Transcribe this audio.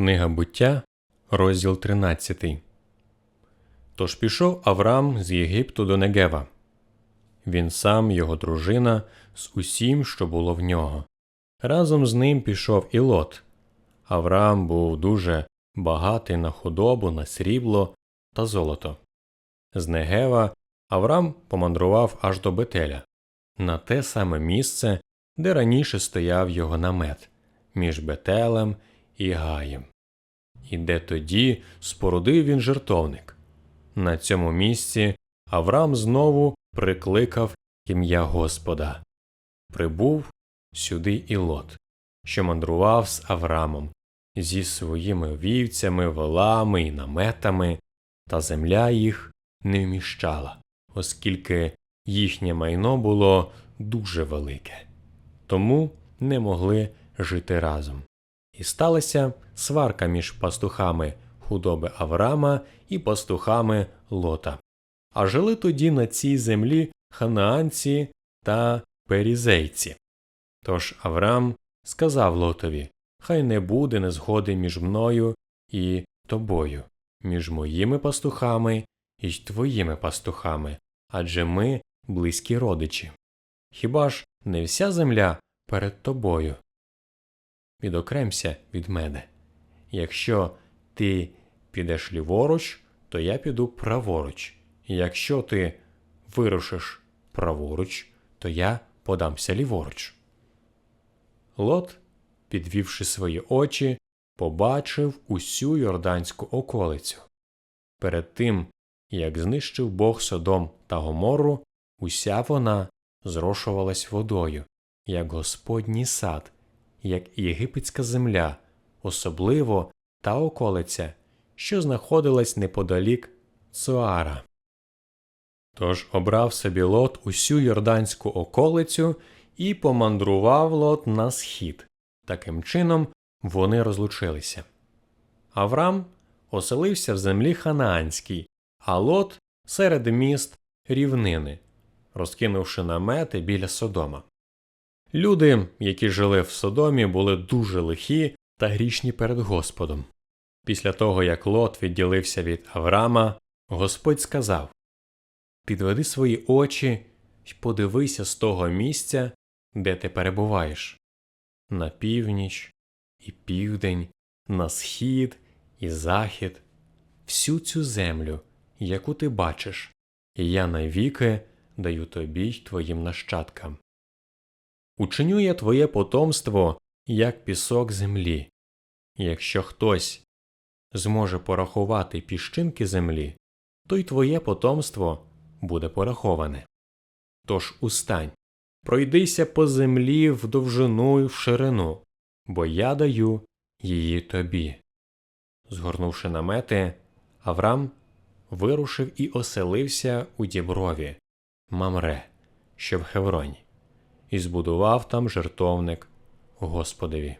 Книга буття, розділ 13. Тож пішов Авраам з Єгипту до Негева. Він сам, його дружина, з усім, що було в нього. Разом з ним пішов і Лот. Авраам був дуже багатий на худобу, на срібло та золото. З Негева Авраам помандрував аж до Бетеля, на те саме місце, де раніше стояв його намет, між Бетелем і Гаєм. І де тоді спорудив він жертовник. На цьому місці Авраам знову прикликав ім'я Господа. Прибув сюди і Лот, що мандрував з Авраамом, зі своїми вівцями, волами і наметами, та земля їх не вміщала, оскільки їхнє майно було дуже велике, тому не могли жити разом. І сталася сварка між пастухами худоби Авраама і пастухами Лота. А жили тоді на цій землі ханаанці та перізейці. Тож Авраам сказав Лотові Хай не буде незгоди між мною і тобою, між моїми пастухами і твоїми пастухами, адже ми близькі родичі. Хіба ж не вся земля перед тобою? Відокремся від мене. Якщо ти підеш ліворуч, то я піду праворуч. Якщо ти вирушиш праворуч, то я подамся ліворуч. Лот, підвівши свої очі, побачив усю йорданську околицю. Перед тим, як знищив Бог Содом та Гоморру, уся вона зрошувалась водою, як Господній сад, як і єгипетська земля, особливо та околиця, що знаходилась неподалік Цуара. Тож обрав собі лот усю йорданську околицю і помандрував лот на схід. Таким чином вони розлучилися. Авраам оселився в землі Ханаанській, а лот серед міст рівнини, розкинувши намети біля Содома. Люди, які жили в Содомі, були дуже лихі та грішні перед Господом. Після того, як Лот відділився від Авраама, Господь сказав Підведи свої очі й подивися з того місця, де ти перебуваєш на північ і південь, на схід і захід, всю цю землю, яку ти бачиш, і я навіки даю тобі й твоїм нащадкам. Учиню я твоє потомство, як пісок землі. Якщо хтось зможе порахувати піщинки землі, то й твоє потомство буде пораховане. Тож устань, пройдися по землі в довжину й в ширину, бо я даю її тобі. Згорнувши намети, Аврам вирушив і оселився у діброві, Мамре, що в Хевроні і збудував там жертовник Господові.